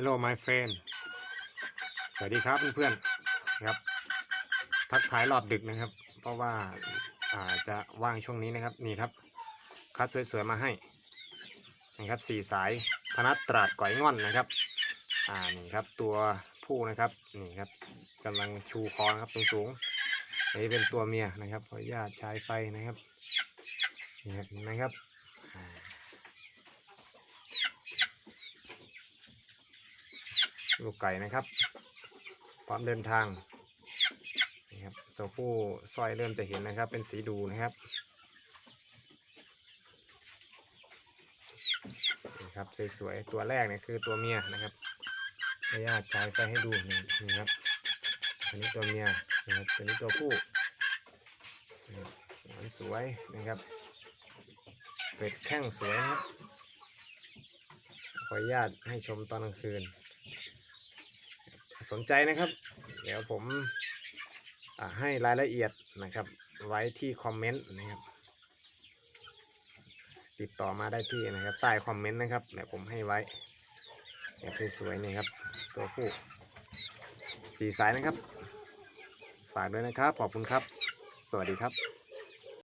Hello my friend สวัสดีครับเพื่อนๆครับ ทักทายรอบดึกนะครับ เพราะว่าอาจะว่างช่วงนี้นะครับ นี่ครับ คัดสวยๆมาให้นะครับสี่สายธนัดตราดก่อยง่อนนะครับ อ่านี่ครับตัวผู้นะครับนี่ครับกำลังชูคอนะครับสูงๆนนี้เป็นตัวเมียนะครับขออนุญาตใช้ไฟนะครับนี่ครับเห็นไหมครับอ่า ลูกไก่นะครับ พร้อมเดินทางนี่ครับตัวผู้สร้อยเริ่มจะเห็นนะครับ เป็นสีดูนะครับนี่ครับสวยๆตัวแรกเนี่ยคือตัวเมียนะครับขออนุญาตฉายไฟให้ดูนี่นี่ครับอันนี้ตัวเมียนะครับตัวนี้ตัวผู้มันสวยนะครับเป็ดแข้งสวยนะครับขออนุญาตให้ชมตอนกลางคืน สนใจนะครับ เดี๋ยวผมให้รายละเอียดนะครับ ไว้ที่คอมเมนต์นะครับ ติดต่อมาได้ที่นะครับ ใต้คอมเมนต์นะครับเดี๋ยวผมให้ไว้แบบสวยๆนี่ครับ ตัวผู้สีสายนะครับ ฝากด้วยนะครับ ขอบคุณครับ สวัสดีครับ